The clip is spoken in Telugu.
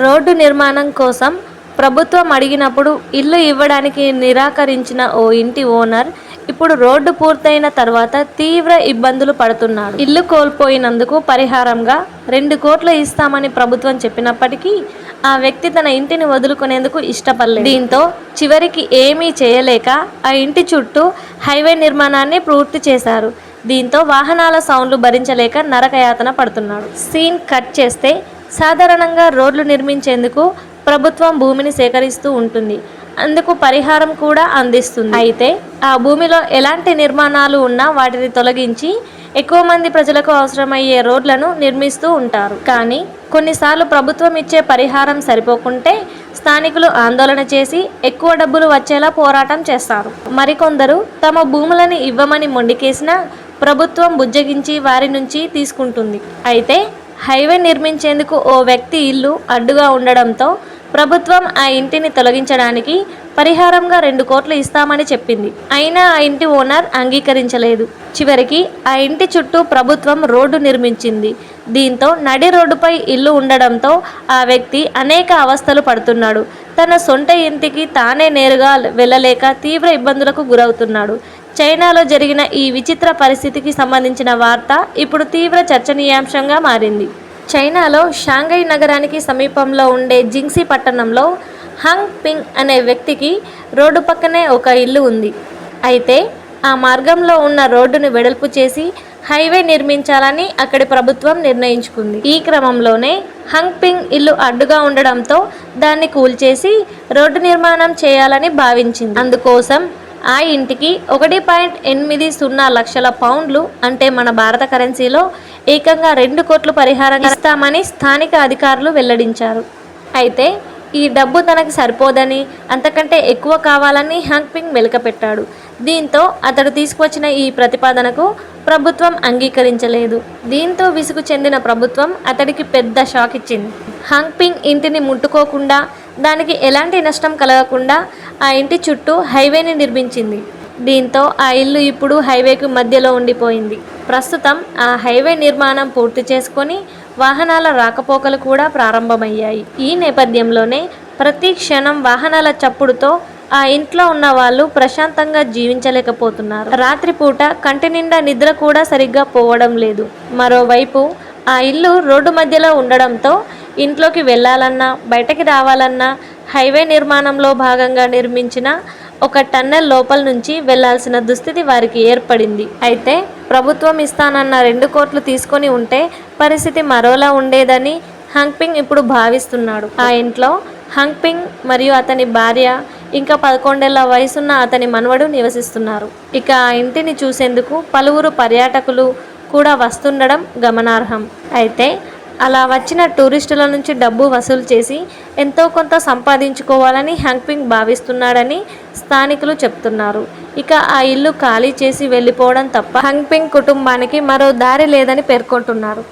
రోడ్డు నిర్మాణం కోసం ప్రభుత్వం అడిగినప్పుడు ఇల్లు ఇవ్వడానికి నిరాకరించిన ఓ ఇంటి ఓనర్ ఇప్పుడు రోడ్డు పూర్తయిన తర్వాత తీవ్ర ఇబ్బందులు పడుతున్నాడు ఇల్లు కోల్పోయినందుకు పరిహారంగా రెండు కోట్లు ఇస్తామని ప్రభుత్వం చెప్పినప్పటికీ ఆ వ్యక్తి తన ఇంటిని వదులుకునేందుకు ఇష్టపడలేదు. దీంతో చివరికి ఏమీ చేయలేక ఆ ఇంటి చుట్టూ హైవే నిర్మాణాన్ని పూర్తి చేశారు. దీంతో వాహనాల సౌండ్లు భరించలేక నరకయాతన పడుతున్నాడు. సీన్ కట్ చేస్తే సాధారణంగా రోడ్లు నిర్మించేందుకు ప్రభుత్వం భూమిని సేకరిస్తూ ఉంటుంది. అందుకు పరిహారం కూడా అందిస్తుంది. అయితే ఆ భూమిలో ఎలాంటి నిర్మాణాలు ఉన్నా వాటిని తొలగించి ఎక్కువ మంది ప్రజలకు అవసరమయ్యే రోడ్లను నిర్మిస్తూ ఉంటారు. కానీ కొన్నిసార్లు ప్రభుత్వం ఇచ్చే పరిహారం సరిపోకుంటే స్థానికులు ఆందోళన చేసి ఎక్కువ డబ్బులు వచ్చేలా పోరాటం చేస్తారు. మరికొందరు తమ భూములను ఇవ్వమని మొండికేసినా ప్రభుత్వం బుజ్జగించి వారి నుంచి తీసుకుంటుంది. అయితే హైవే నిర్మించేందుకు ఓ వ్యక్తి ఇల్లు అడ్డుగా ఉండడంతో ప్రభుత్వం ఆ ఇంటిని తొలగించడానికి పరిహారంగా రెండు కోట్లు ఇస్తామని చెప్పింది. అయినా ఆ ఇంటి ఓనర్ అంగీకరించలేదు. చివరికి ఆ ఇంటి చుట్టూ ప్రభుత్వం రోడ్డు నిర్మించింది. దీంతో నడి రోడ్డుపై ఇల్లు ఉండడంతో ఆ వ్యక్తి అనేక అవస్థలు పడుతున్నాడు. తన సొంత ఇంటికి తానే నేరుగా వెళ్ళలేక తీవ్ర ఇబ్బందులకు గురవుతున్నాడు. చైనాలో జరిగిన ఈ విచిత్ర పరిస్థితికి సంబంధించిన వార్త ఇప్పుడు తీవ్ర చర్చనీయాంశంగా మారింది. చైనాలో షాంఘై నగరానికి సమీపంలో ఉండే జింగ్సీ పట్టణంలో హంగ్ పింగ్ అనే వ్యక్తికి రోడ్డు పక్కనే ఒక ఇల్లు ఉంది. అయితే ఆ మార్గంలో ఉన్న రోడ్డును వెడల్పు చేసి హైవే నిర్మించాలని అక్కడి ప్రభుత్వం నిర్ణయించుకుంది. ఈ క్రమంలోనే హంగ్ పింగ్ ఇల్లు అడ్డుగా ఉండడంతో దాన్ని కూల్చేసి రోడ్డు నిర్మాణం చేయాలని భావించింది. అందుకోసం ఆ ఇంటికి ఒకటి పాయింట్ ఎనిమిది సున్నా లక్షల పౌండ్లు అంటే మన భారత కరెన్సీలో ఏకంగా రెండు కోట్లు పరిహారం ఇస్తామని స్థానిక అధికారులు వెల్లడించారు. అయితే ఈ డబ్బు తనకు సరిపోదని అంతకంటే ఎక్కువ కావాలని పింగ్ వెలకపెట్టాడు. దీంతో అతడు తీసుకువచ్చిన ఈ ప్రతిపాదనకు ప్రభుత్వం అంగీకరించలేదు. దీంతో విసుగు చెందిన ప్రభుత్వం అతడికి పెద్ద షాక్ ఇచ్చింది పింగ్ ఇంటిని ముట్టుకోకుండా దానికి ఎలాంటి నష్టం కలగకుండా ఆ ఇంటి చుట్టూ హైవేని నిర్మించింది. దీంతో ఆ ఇల్లు ఇప్పుడు హైవేకు మధ్యలో ఉండిపోయింది. ప్రస్తుతం ఆ హైవే నిర్మాణం పూర్తి చేసుకొని వాహనాల రాకపోకలు కూడా ప్రారంభమయ్యాయి. ఈ నేపథ్యంలోనే ప్రతి క్షణం వాహనాల చప్పుడుతో ఆ ఇంట్లో ఉన్న వాళ్ళు ప్రశాంతంగా జీవించలేకపోతున్నారు. రాత్రిపూట కంటి నిండా నిద్ర కూడా సరిగ్గా పోవడం లేదు. మరోవైపు ఆ ఇల్లు రోడ్డు మధ్యలో ఉండడంతో ఇంట్లోకి వెళ్ళాలన్నా బయటకి రావాలన్నా హైవే నిర్మాణంలో భాగంగా నిర్మించిన ఒక టన్నెల్ లోపల నుంచి వెళ్ళాల్సిన దుస్థితి వారికి ఏర్పడింది. అయితే ప్రభుత్వం ఇస్తానన్న రెండు కోట్లు తీసుకొని ఉంటే పరిస్థితి మరోలా ఉండేదని హంగ్పింగ్ ఇప్పుడు భావిస్తున్నాడు. ఆ ఇంట్లో హంగ్పింగ్ మరియు అతని భార్య ఇంకా పదకొండేళ్ళ వయసున్న అతని మనవడు నివసిస్తున్నారు. ఇక ఆ ఇంటిని చూసేందుకు పలువురు పర్యాటకులు కూడా వస్తుండడం గమనార్హం. అయితే అలా వచ్చిన టూరిస్టుల నుంచి డబ్బు వసూలు చేసి ఎంతో కొంత సంపాదించుకోవాలని హ్యాంగ్పింగ్ భావిస్తున్నాడని స్థానికులు చెప్తున్నారు. ఇక ఆ ఇల్లు ఖాళీ చేసి వెళ్ళిపోవడం తప్ప హ్యాంపింగ్ కుటుంబానికి మరో దారి లేదని పేర్కొంటున్నారు.